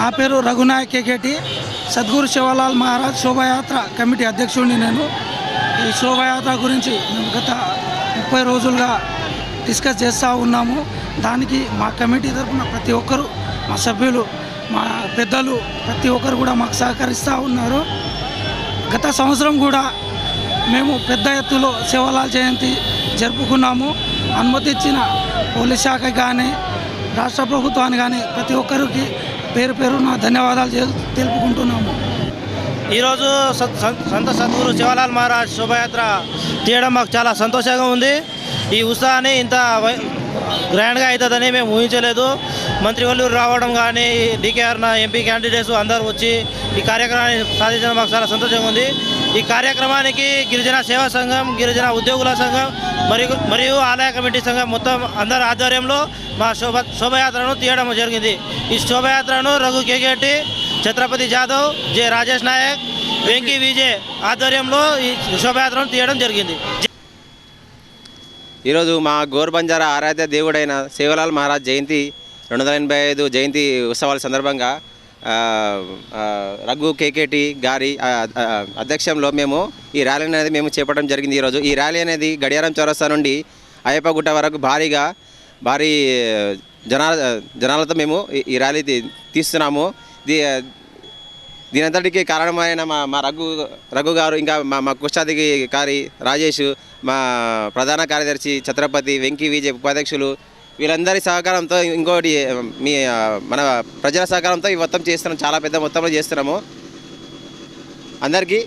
నా పేరు రఘునాయక్ కేకేటి. సద్గురు శివలాల్ మహారాజ్ శోభాయాత్ర కమిటీ అధ్యక్షుడిని నేను. ఈ శోభాయాత్ర గురించి మేము గత ముప్పై రోజులుగా డిస్కస్ చేస్తూ ఉన్నాము. దానికి మా కమిటీ తరఫున ప్రతి ఒక్కరు మా సభ్యులు మా పెద్దలు ప్రతి ఒక్కరు కూడా మాకు సహకరిస్తూ ఉన్నారు. గత సంవత్సరం కూడా మేము పెద్ద ఎత్తులో శివలాల్ జయంతి జరుపుకున్నాము. అనుమతి ఇచ్చిన పోలీస్ శాఖ కానీ రాష్ట్ర ప్రభుత్వాన్ని కానీ ప్రతి ఒక్కరికి పేరు పేరు నా ధన్యవాదాలు తెలుపుకుంటున్నాము. ఈరోజు సత్- సంత సద్గురు శివలాల్ మహారాజ్ శోభాయాత్ర తీయడం మాకు చాలా సంతోషంగా ఉంది. ఈ ఉత్సాహాన్ని ఇంత వై- గ్రాండ్గా అవుతుందని మేము ఊహించలేదు. మంత్రి రావడం కానీ డికేఆర్ నా ఎంపీ క్యాండిడేట్స్ అందరూ వచ్చి ఈ కార్యక్రమాన్ని సాధించడం మాకు చాలా సంతోషంగా ఉంది. ఈ కార్యక్రమానికి గిరిజన సేవా సంఘం గిరిజన ఉద్యోగుల సంఘం మరియు మరియు ఆలయ కమిటీ సంఘం మొత్తం అందరి ఆధ్వర్యంలో మా శోభ శోభయాత్రను తీయడం జరిగింది. ఈ శోభయాత్రను రఘు కేకేటి ఛత్రపతి జాదవ్ జె రాజేష్ నాయక్ వెంకీ విజయ్ ఆధ్వర్యంలో ఈ శోభయాత్రను తీయడం జరిగింది. ఈరోజు మా గోర్బంజార ఆరాధ్య దేవుడైన శివలాల్ మహారాజ్ జయంతి రెండు వందల ఎనభై ఐదు జయంతి ఉత్సవాల సందర్భంగా రఘు కేకేటి గారి అధ్యక్షంలో మేము ఈ ర్యాలీ అనేది మేము చేపట్టడం జరిగింది ఈరోజు. ఈ ర్యాలీ అనేది గడియారం చౌరస్తా నుండి అయ్యప్పగుట్ట వరకు భారీగా భారీ జనాల జనాలతో మేము ఈ- ర్యాలీ తీస్తున్నాము. దీనంతటికి కారణమైన మా మా రఘు రఘు గారు ఇంకా మా మా కుష్టాధికారి రాజేష్ మా ప్రధాన కార్యదర్శి ఛత్రపతి వెంకీ విజయ్ ఉపాధ్యక్షులు వీళ్ళందరి సహకారంతో ఇంకోటి మీ మన ప్రజల సహకారంతో ఈ మొత్తం చేస్తున్నాం. చాలా పెద్ద మొత్తంలో చేస్తున్నాము. అందరికీ